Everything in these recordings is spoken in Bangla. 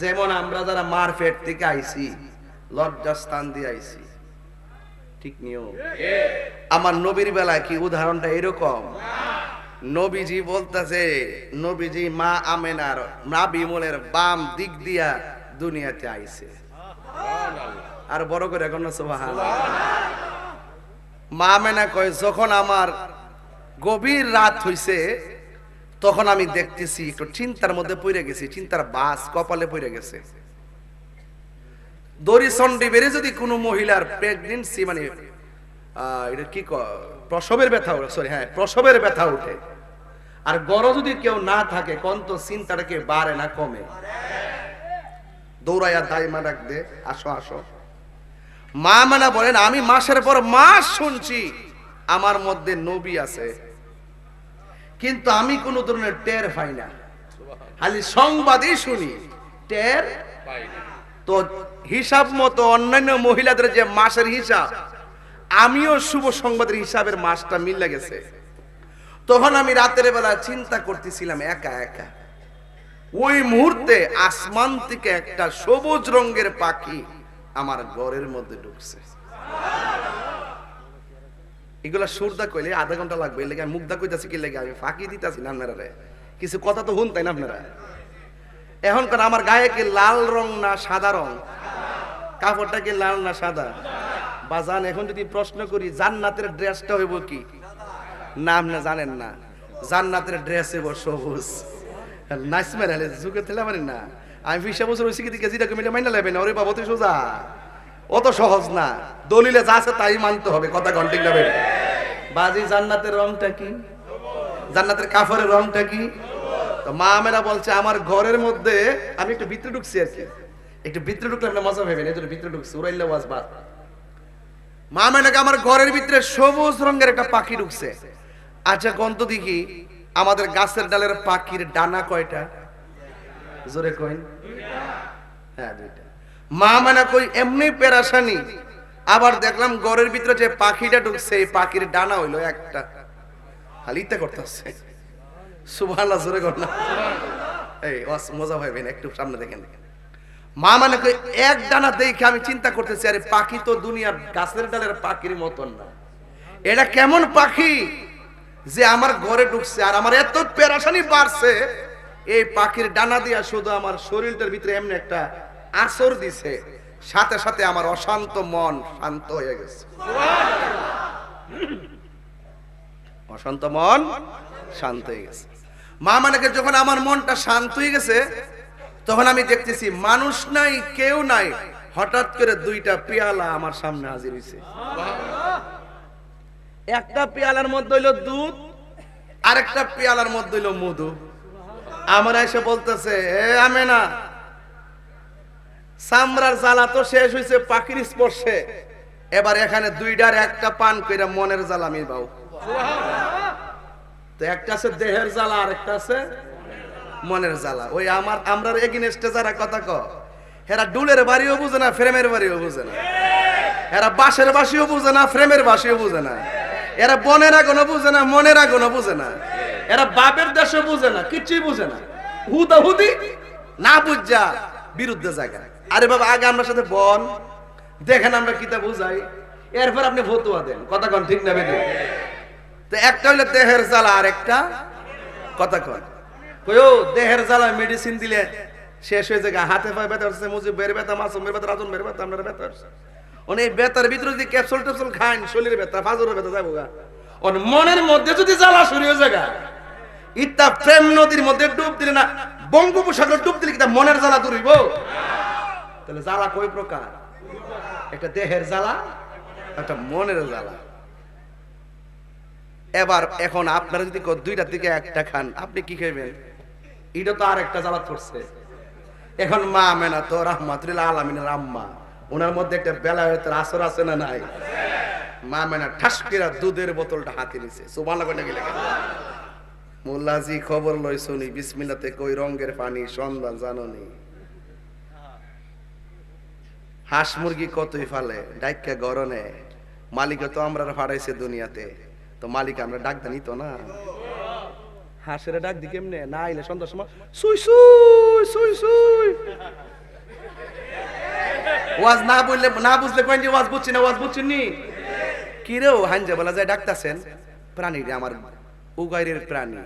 যেমন আমরা যারা মারফেট থেকে আইছি, লজ্জাস্থান দিয়ে আইছি। ঠিক নিও আমার নবীর বেলায় কি উদাহরণটা এরকম? নবীজি বলতেছে, নবীজি মা আমেনার মা বিমলের বাম দিক দিয়া দুনিয়াতে আইছে। আর বড় করে এখন মা আমেনা কয়, যখন আমার গভীর রাত হইছে তখন আমি দেখতেছি, একটু চিন্তার মধ্যে পড়ে গেছি, চিন্তার বাস কপালে পড়ে গেছে। দড়ি সন্ডি বেড়ে যদি কোনো মহিলার প্রেগনেন্সি মানে এটা কি ক- প্রসবের ব্যথা সরি হ্যাঁ প্রসবের ব্যথা উঠে। আর গড় যদি কেউ না থাকে কোন তো চিন্তাটাকে বাড়ে না কমে? দৌড়াইয়া দাইমা ডাক দে, আসো আসো। মা মানা বলেন, আমি মাসের পর মাস শুনছি, আমার মধ্যে নবী আছে। কিন্তু আমি কোনো ধরনের টের পাই না। খালি সংবাদই শুনি। টের তো হিসাব মতো অন্যান্য মহিলাদের যে মাসের হিসাব, আমিও শুভ সংবাদের হিসাবের মাসটা মিল গেছে। তখন আমি রাতের বেলা চিন্তা করতেছিলাম, একা একা। ওই মুহূর্তে আসমান থেকে একটা সবুজ রঙের পাখি আমার ঘরের মধ্যে ঢুকছে। এগুলা সুরদা কইলে আধা ঘণ্টা লাগবে, এর লেগে আমি মুগ্ধা কইতাছি কি লেগে আমি ফাঁকি দিতাছি না আপনারা। কিছু কথা তো শুন তাই না আপনারা। এখন কারণ আমার গায়ে কি লাল রং না সাদা রং? কাপড়টা কি লাল না সাদা? বাজান, এখন যদি প্রশ্ন করি, জান্নাতের ড্রেসটা হইব কি? না জানেন না। জান্নাতের ড্রেস হইব সবুজ। নাইস মেরে হলে যুগে থেলে মানে না। আমি বিশ বছর ওই হয়েছি কি কেজিটা কমিটা মাইনা লেবে না? ওরে বাবা, তুই সোজা। অত সহজ না। দলিলে যা আছে তাই মানতে হবে, কথা ঘন্টিক যাবে বাজি জান্নাতের রংটা কি? জান্নাতের কাফরের রংটা কি? তো মা মেরা বলছে, আমার ঘরের মধ্যে আমি একটু ভিতরে ঢুকছি আর কি। একটু ভিতরে ঢুকলে আমরা মজা ভেবেন এই জন্য ভিতরে ঢুকছি উড়াইলে ওয়াজ বাদ। মা মেনাকে আমার ঘরের ভিতরে সবুজ রঙের একটা পাখি ঢুকছে। আচ্ছা গন্ত দেখি, আমাদের গাছের ডালের পাখির ডানা কয়টা? জোরে কইন। হ্যাঁ দুইটা। মা মানে কই, এমনি পেরাশানি। আবার দেখলাম ঘরের ভিতরে যে পাখিটা ঢুকছে, এই পাখির ডানা হইল একটা। ইত্যা করতেছে। সুবহানাল্লাহ, জোরে কর না। এই মজা পাইবেন একটু সামনে দেখেন। মা মানে কই, এক ডানা দেখে আমি চিন্তা করতেছি, আরে পাখি তো দুনিয়ার গাছের ডালের পাখির মতন না। এটা কেমন পাখি যে আমার ঘরে ঢুকছে, আর আমার এত পেরাশানি বাড়ছে, এই পাখির ডানা দিয়া শুধু আমার শরীরটার ভিতরে এমনি একটা আসর দিছে, সাথে সাথে আমার অশান্ত মন শান্ত হয়ে গেছে। অশান্ত মন শান্ত হয়ে গেছে। মা মানেকে যখন আমার মনটা শান্ত হয়ে গেছে, তখন আমি দেখতেছি মানুষ নাই, কেউ নাই, হঠাৎ করে দুইটা পেয়ালা আমার সামনে হাজির হয়েছে একটা পেয়ালার মধ্যে হইল দুধ, আরেকটা পেয়ালার মধ্যে হইল মধু। আমার এসে বলতেছে, এ আমে সামরার জ্বালা তো শেষ হয়েছে পাখির স্পর্শে। এবার এখানে দুইটার একটা পান কইরা মনের জ্বালা বাউ তো একটা আছে দেহের জ্বালা আর একটা আছে মনের জ্বালা। ওই আমার আমরা এগিনেস্টে যারা কথা ক হেরা ডুলের বাড়িও বুঝে না, ফ্রেমের বাড়িও বুঝে না। এরা বাঁশের বাসিও বুঝে না, ফ্রেমের বাসিও বুঝে না। এরা বনের আগুনও বুঝে না, মনের আগুনও বুঝে না। এরা বাপের দেশও বুঝে না কিচ্ছুই বুঝে না। হুদা হুদি না বুঝা বিরুদ্ধে জায়গা আরে বাবা, আগে আমরা সাথে বন দেখেন আমরা কিতা বুঝাই। এরপর আপনি ফতুয়া দেন। কথা কন, ঠিক না বেদে? তো একটা হইল দেহের জ্বালা, আর একটা কথা কন। কইও দেহের জ্বালা মেডিসিন দিলে শেষ হয়ে যায় হাতে পায়ে ব্যথা হচ্ছে, মুজি বের ব্যথা মাসুমের ব্যথা, রাজন বের ব্যথা আপনার ব্যথা হচ্ছে। অনেক এই ব্যথার ভিতরে যদি ক্যাপসুল ট্যাপসুল খান শরীরের ব্যথা, ফাজরের ব্যথা যাব গা। অন মনের মধ্যে যদি জ্বালা শুরু হয়ে যায় ইত্যা প্রেম নদীর মধ্যে ডুব দিলে না, বঙ্গোপসাগর ডুব দিলে কিতা মনের জ্বালা দূর হইব? তাহলে জ্বালা কয় প্রকার? একটা দেহের জ্বালা, একটা মনের জ্বালা। এবার এখন আপনারা যদি দুইটার দিকে একটা খান, আপনি কি খাইবেন? এটা তো আর একটা জ্বালা পড়ছে এখন মা মেনা তো রহমাতুল্লাহ আলমিনের আম্মা, ওনার মধ্যে একটা বেলা হয়তো আসর আছে না নাই? মা মেনা ঠাস দুধের বোতলটা হাতে নিছে। সুবান লেখা? মোল্লাজি খবর লই শুনি বিসমিল্লাতে কই রঙ্গের পানি সন্ধান জাননি হাঁস মুরগি কতই ফালে ডাইকা গরনে। মালিক তো আমরা ফাড়াইছে দুনিয়াতে। তো মালিক আমরা ডাক দানি তো না? হাঁসের ডাক দি কেমনে? না আইলে সন্ধ্যার সময় সুই সুই সুই সুই। ওয়াজ না বললে না বুঝলে কইন যে ওয়াজ বুঝছি না, ওয়াজ বুঝছেন নি? কি রে ও হাঞ্জা বলা যায় ডাকতাছেন? প্রাণী রে আমার উগাইরের প্রাণী।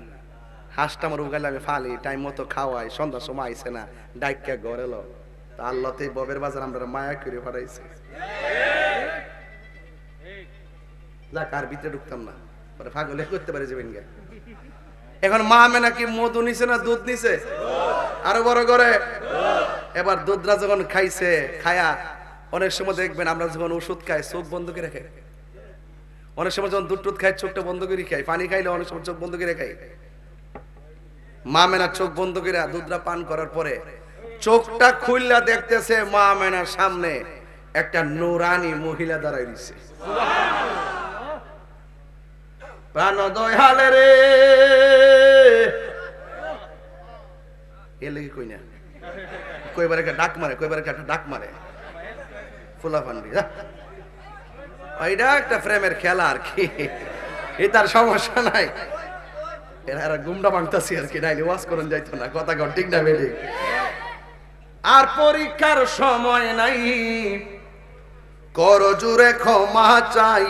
হাঁসটা আমার উগাইলে আমি ফালি, টাইম মতো খাওয়াই সন্ধ্যার সময় আইছে না ডাইকা ঘরে লো তা ববের বাজার আমরা মায়া করে ভিতরে ঢুকতাম না। পরে ফাগলে করতে পারে যাবেন গে এখন মা মধু নিছে না দুধ নিছে? আরও বড় করে। এবার দুধরা যখন খাইছে, খায়া অনেক সময় দেখবেন আমরা যখন ওষুধ খাই, চোখ বন্ধ করে খাই। অনেক সময় যখন দুধ টুধ খাই, চোখটা বন্ধ করে খাই। পানি খাইলে অনেক সময় চোখ বন্ধ করে খাই। মা মেনা চোখ বন্ধ করে দুধরা পান করার পরে চোখটা খুললা দেখতেছে মা মেনার সামনে। একটা নুরানি মহিলা দাঁড়াই দিছে প্রাণ দয়ালে রে। এ লেগে কই না? কইবার একটা ডাক মারে, কইবার একটা ডাক মারে। ফুলা ফান্ডি ওইটা একটা প্রেমের খেলা আর কি। এ তার সমস্যা নাই। এরা এরা গুমটা ভাঙতাছি আর কি, নাইলে ওয়াজ করুন যাইতো না। কথা কন, ঠিক না বেড়ে আর পরীক্ষার সময় নাই। কর জুড়ে ক্ষমা চাই,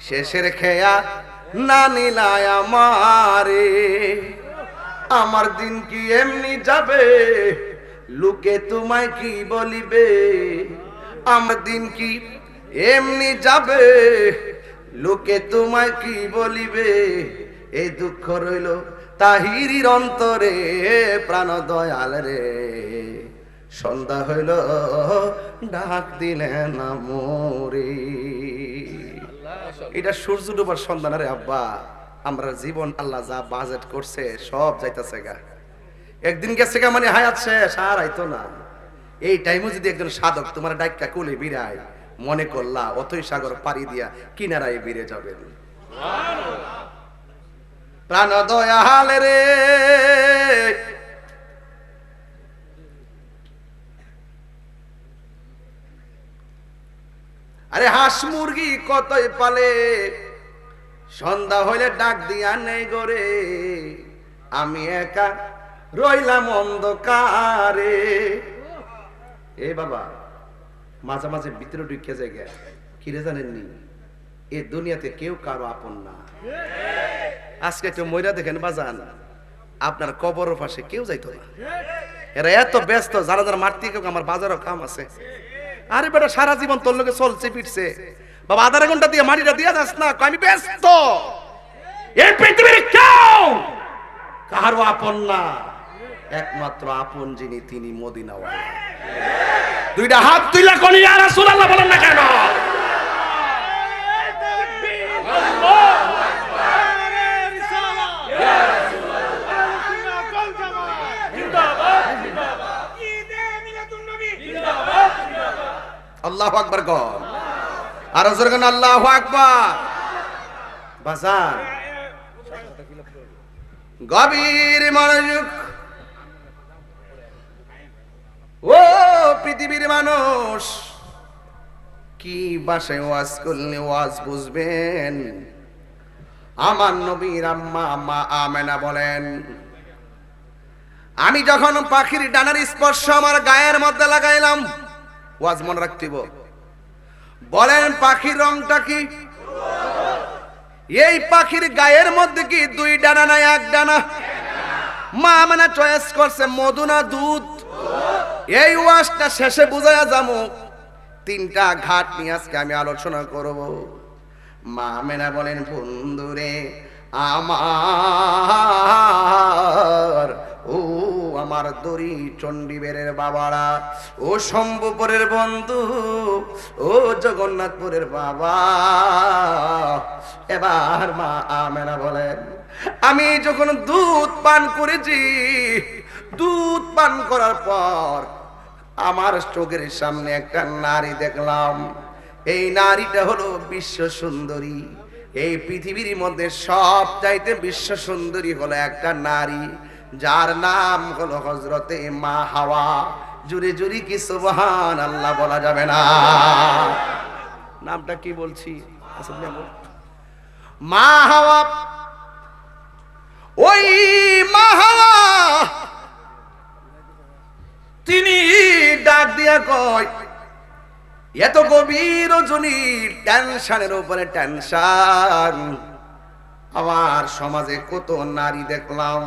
শেষের খেয়া না নিলায় আমারে। আমার দিন কি এমনি যাবে? লোকে তোমায় কি বলিবে? আমার দিন কি এমনি যাবে? লোকে তোমায় কি বলিবে? এই দুঃখ রইল তাহিরির অন্তরে প্রাণ দয়াল রে। সন্ধ্যা হইল, ডাক দিলেন মোরে। এটা সূর্য ডুবার সন্ধান রে আব্বা। আমরা জীবন আল্লাহ যা বাজেট করছে, সব যাইতাছে গা। একদিন গেছে গা মানে হায়াত শেষ, আর আইতো না। এই টাইমে যদি একজন সাধক তোমার ডাইকা কুলে বিরায়, মনে করলা অথই সাগর পাড়ি দিয়া কিনারায় বিরে যাবেন। প্রাণ দয়াল রে। আরে হাঁস মুরগি কতই পালে, সন্ধ্যা হইলে ডাক দিয়া নেই গরে আমি একা রইলাম অন্ধকারে। এ বাবা, মাঝে মাঝে ভিতরে ঢুকে যায় কিরে জানেননি? এ দুনিয়াতে কেউ কারও আপন না। আজকে একটু ময়রা দেখেন বাজান, আপনার কবরের পাশে কেউ যাইতো না। এরা এত ব্যস্ত, যারা যারা মাঠ থেকে আমার বাজারও কাম আছে। আরে বেটা, সারা জীবন তোর লোকে চলছে, ফিরছে। বাবা, আধা ঘণ্টা দিয়ে মাটিটা দিয়ে যাস না আমি ব্যস্ত। এই পৃথিবীর কেউ কারও আপন না। একমাত্র আপন যিনি, তিনি মদিনাওয়ালা। দুইটা হাত তুইলা কোন ইয়া রাসূলুল্লাহ বলেন না কেন? আল্লাহু আকবার কর। আর জোরে কোন আল্লাহু আকবার। বাজার। গভীর মনোযোগ। ও পৃথিবীর মানুষ। কি বাসায় ওয়াজ করলে ওয়াজ বুঝবেন? আমার নবীর আম্মা আম্মা আমেনা বলেন, আমি যখন পাখির ডানার স্পর্শ আমার গায়ের মধ্যে লাগাইলাম, ওয়াজ মনে রাখতিব বলেন, পাখির রংটা কি? এই পাখির গায়ের মধ্যে কি দুই ডানা না এক ডানা? মা মানে চয়েস করছে মধু না দুধ? এই ওয়াজটা শেষে বুঝাইয়া যাব তিনটা ঘাট নিয়ে আজকে আমি আলোচনা করব। মা মেনা বলেন, বন্ধুরে, আমার, ও আমার দড়ি চণ্ডীবেরের বাবারা, ও শম্ভুপুরের বন্ধু, ও জগন্নাথপুরের বাবা। এবার মা আমেনা বলেন, আমি যখন দুধ পান করেছি, দুধ পান করার পর আমার চোখের সামনে একটা নারী দেখলাম। এই নারীটা হলো বিশ্ব সুন্দরী। এই পৃথিবীর মধ্যে সব চাইতে বিশ্ব সুন্দরী হলো একটা নারী। যার নাম হলো হজরতে মা হাওয়া। জুড়ে জুড়ি কি সুবহান আল্লাহ বলা যাবে না। নামটা কি বলছি। মা হাওয়া। ওই মা হাওয়া তিনি ডাক দিয়া কয়, এত গভীর রজনী টেনশনের উপরে টেনশন। আমার সমাজে কত নারী দেখলাম।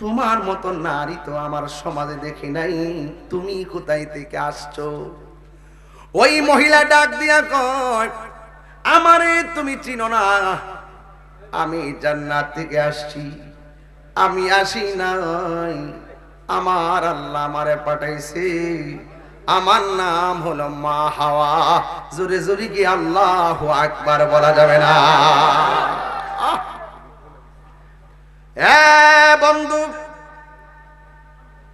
তোমার মতো নারী তো আমার সমাজে দেখি নাই। তুমি কোথায় থেকে আসছো? ওই মহিলা ডাক দিয়া কয়, আমারে তুমি চিনো না। আমি জান্নাত থেকে আসছি। আমি আসি নাই। আমার আল্লাহ আমারে পাঠাইছি। আমার নাম হলো মা হাওয়া। জোরে জোরে কি আল্লাহ আকবার বলা যাবে না! বন্ধু,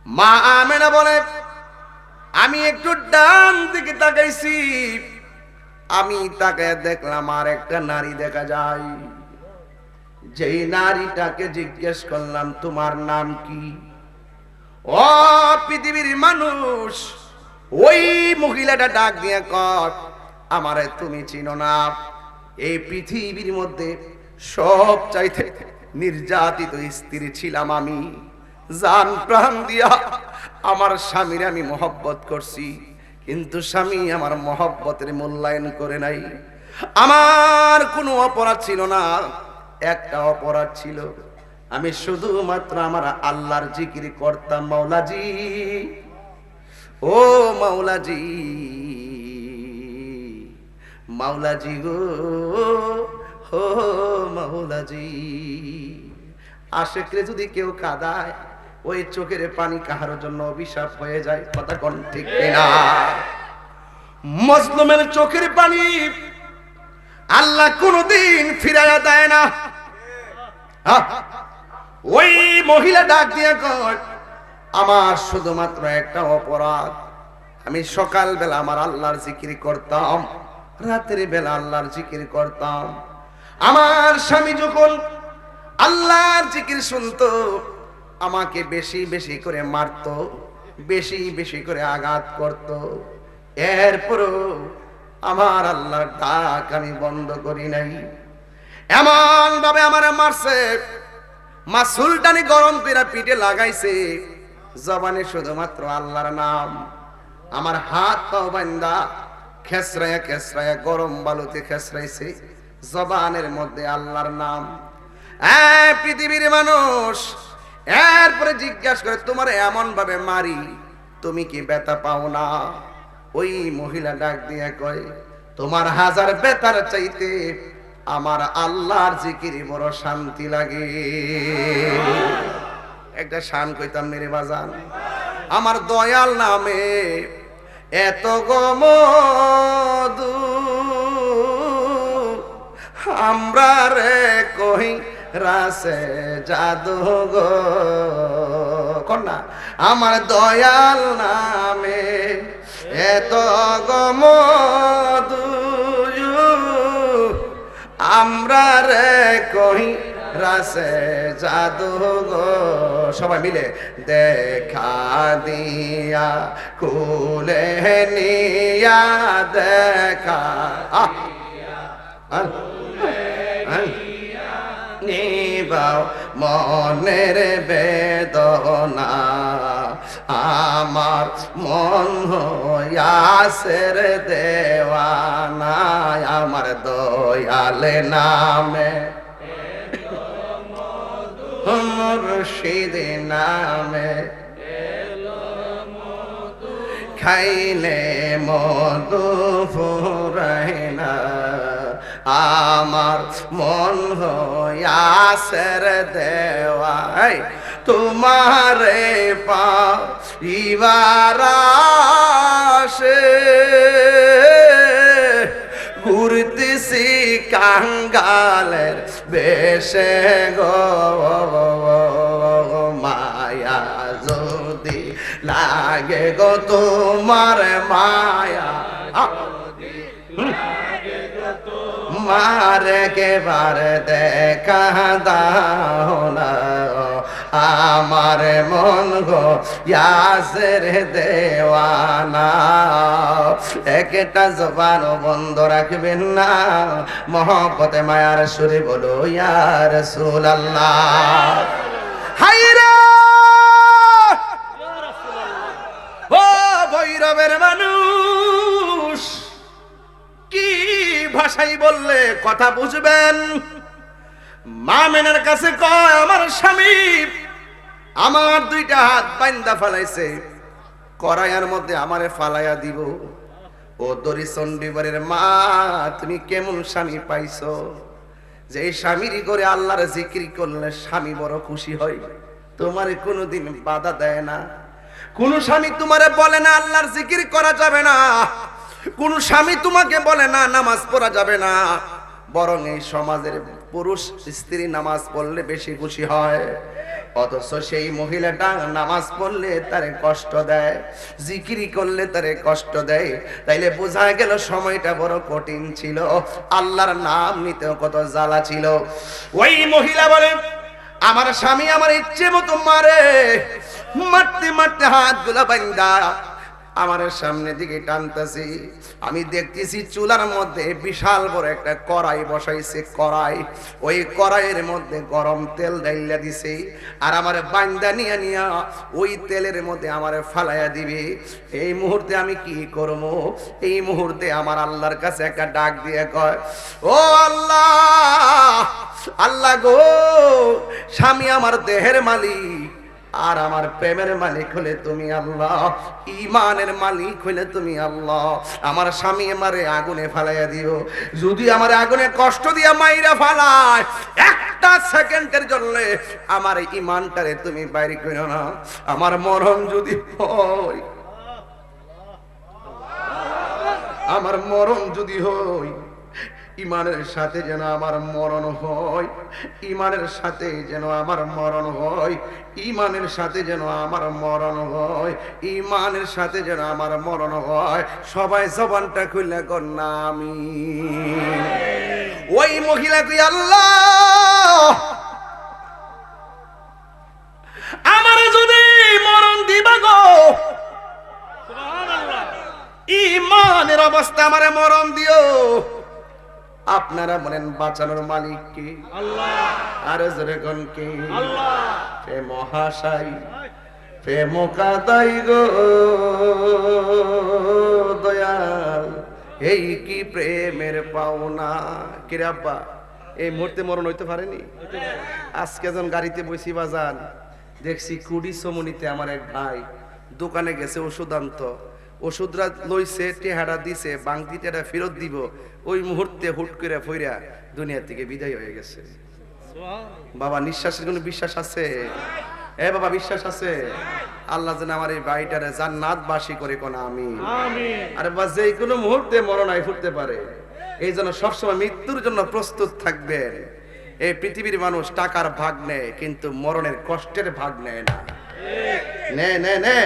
মা আমেনা বলে, আমি একটু ডান দিকে তাকাইছি। আমি তাকে দেখলাম আর একটা নারী দেখা যায়। যেই নারীটাকে জিজ্ঞেস করলাম, তোমার নাম কি? ও পৃথিবীর মানুষ, ওই মহিলাটা ডাক দিয়ে কর, আমারে তুমি চিনো না। এই পৃথিবীর মধ্যে সব চাইতে নির্যাতিত স্ত্রী ছিলাম আমি। জান প্রাণ দিয়া আমার স্বামীর আমি মহব্বত করছি, কিন্তু স্বামী আমার মহব্বতের মূল্যায়ন করে নাই। আমার কোনো অপরাধ ছিল না, একটা অপরাধ ছিল আমি শুধুমাত্র আমার আল্লাহর জিকির করতাম, মাওলাজি। ও মাওলাজি মাওলাজি গো হো মাওলাজি। আশেকরে যদি কেউ কাদায়, ওই চোখের পানি কাহার জন্য অভিশাপ হয়ে যায়, কথা কোন ঠিক না মজলুমের চোখের পানি আল্লাহ কোনদিন ফিরাইয়া দেয় না? ওই মহিলা ডাক দিয়ে কয়, আমার শুধুমাত্র একটা অপরাধ। আমি সকাল বেলা আমার আল্লাহর জিকির করতাম, রাতের বেলা আল্লাহর জিকির করতাম। আমার স্বামী যখন আল্লাহর জিকির শুনতো, আমাকে বেশি বেশি করে মারতো, বেশি বেশি করে আঘাত করত। এরপরও আমার আল্লাহর ডাক আমি বন্ধ করি নাই। এমন ভাবে আমার মারছে মাসুলটানি গরম করে পিঠে লাগাইছে। জবানে শুধুমাত্র আল্লাহর নাম। আমার হাত পাও বান্দা খেসরায়া খেসরায়া, গরম বালুতে খেসরাইছে। জবানের মধ্যে আল্লাহর নাম। পৃথিবীর মানুষ, এরপরে জিজ্ঞাসা করে, তোমার এমন ভাবে মারি, তুমি কি ব্যথা পাও না? ওই মহিলা ডাক দিয়ে কয়, তোমার হাজার বেতার চাইতে আমার আল্লাহর জিকিরে বড় শান্তি লাগে। একটা শান কইতাম, মেরে বাজান। আমার দয়াল নামে এত গমদু আমরা রে কহি রাসে জাদু গো। কন্যা, আমার দয়াল নামে এত গমদু আমরা রে কহি, রাসে জাদু গো। সবাই মিলে দেখা দিয়া কুলে নিয়া দেখা। নিবাও মনের বেদনা। আমার মন হয়াসের দেওয়ানা আমার দয়াল নামে। মুর্শিদ নামে। খাইলে মধু ফুরাইনা আমার মন হয়াসের দেওয়াই তোমারে পাইবার আসে ঘুরতেছি কাঙ্গালের বেশে গো। মায়া যদি লাগে গো তোমার মায়া। মারে কে বার দেখা দাও না। আমার মন গো ইয়াসের দেওয়ানা। একটা জবান বন্ধ রাখবেন না। মহব্বতে মায়ার সুরে বলো ইয়ার হাইরা ও ভৈরবের মানুষ ভাষাই বললে কথা বুঝবেন? মা মেনের কাছে কয়, আমার স্বামী আমার দুইটা হাত বাইন্দা ফালাইছে। করাইয়ার মধ্যে আমারে ফালাইয়া দিব। ও দরি চণ্ডীবারের মা, তুমি কেমন স্বামী পাইছো? যে এই করে আল্লাহর জিকির করলে স্বামী বড় খুশি হয়। তোমারে কোনোদিন বাধা দেয় না। কোন স্বামী তোমারে বলে না, আল্লাহর জিকির করা যাবে না। কোন স্বামী তোমাকে বলে না, নামাজ পড়া যাবে না। বরং এই সমাজের পুরুষ স্ত্রী নামাজ পড়লে বেশি খুশি হয়। অথচ সেই মহিলাটা নামাজ পড়লে তারে কষ্ট দেয়, জিকিরি করলে তারে কষ্ট দেয়। তাইলে বোঝা গেল সময়টা বড় কঠিন ছিল, আল্লাহর নাম নিতেও কত জ্বালা ছিল। ওই মহিলা বলে, আমার স্বামী আমার ইচ্ছে মতো মারে, মারতে মারতে হাতগুলা বান্দা আমার সামনে দিকে টানতেছি। আমি দেখতেছি চুলার মধ্যে বিশাল বড় একটা কড়াই বসাইছে, কড়াই। ওই কড়াইয়ের মধ্যে গরম তেল ডাইলা দিছে আর আমার বান্দা নিয়ে নিয়া ওই তেলের মধ্যে আমার ফালাইয়া দিবে। এই মুহূর্তে আমি কি করব? এই মুহূর্তে আমার আল্লাহর কাছে একটা ডাক দিয়ে কয়, ও আল্লাহ আল্লাহ গো, স্বামী আমার দেহের মালিক আর আমার প্রেমের মালিক হলে তুমি আল্লাহ ইমানের মালিক হলে তুমি আল্লাহ। আমার স্বামী আমারে আগুনে ফালাইয়া দিও। যদি আমার আগুনে কষ্ট দিয়া মাইরা ফালায়, একটা সেকেন্ডের জন্য আমার ইমানটারে তুমি বাইরে করো না। আমার মরণ যদি হয়, আমার মরণ যদি হয় ইমানের সাথে যেন আমার মরণ হয় ইমানের সাথে যেন আমার মরণ হয় ইমানের সাথে যেন আমার মরণ হয় ইমানের সাথে যেন আমার মরণ হয়। সবাই জবানটা খুললে কন্যা আমি ওই মহিলা তুই আল্লাহ। আমার যদি মরণ দিবা গো ইমানের অবস্থা আমারে মরণ দিও। আপনারা বলেন বাঁচানোর মালিক কে? আর জোরে কোন কে? হে প্রেম কাদাই গো। দয়াল এই কি প্রেমের পাওনা? কিরে আব্বা এই মুহূর্তে মরণ হইতে পারেনি? আজকে যখন গাড়িতে বসি বাজান দেখছি কুড়ি সমনিতে আমার এক ভাই দোকানে গেছে ওষুধ আনতো ওষুধরা লইছে টেহারা দিছে বাংতি টেহারা ফেরত দিব ওই মুহূর্তে হুট করে ফইরা দুনিয়া থেকে বিদায় হয়ে গেছে। বাবা নিঃশ্বাসের কোনো বিশ্বাস আছে? এ বাবা বিশ্বাস আছে? আল্লাহ যেন আমার এই বাড়িটারে জান্নাত বাসী করে কোন আমি আরে বা যে কোনো মুহূর্তে মরণায় ফুটতে পারে এই জন্য সবসময় মৃত্যুর জন্য প্রস্তুত থাকবেন। এই পৃথিবীর মানুষ টাকার ভাগ নেয় কিন্তু মরণের কষ্টের ভাগ নেয় না। নে নে নে।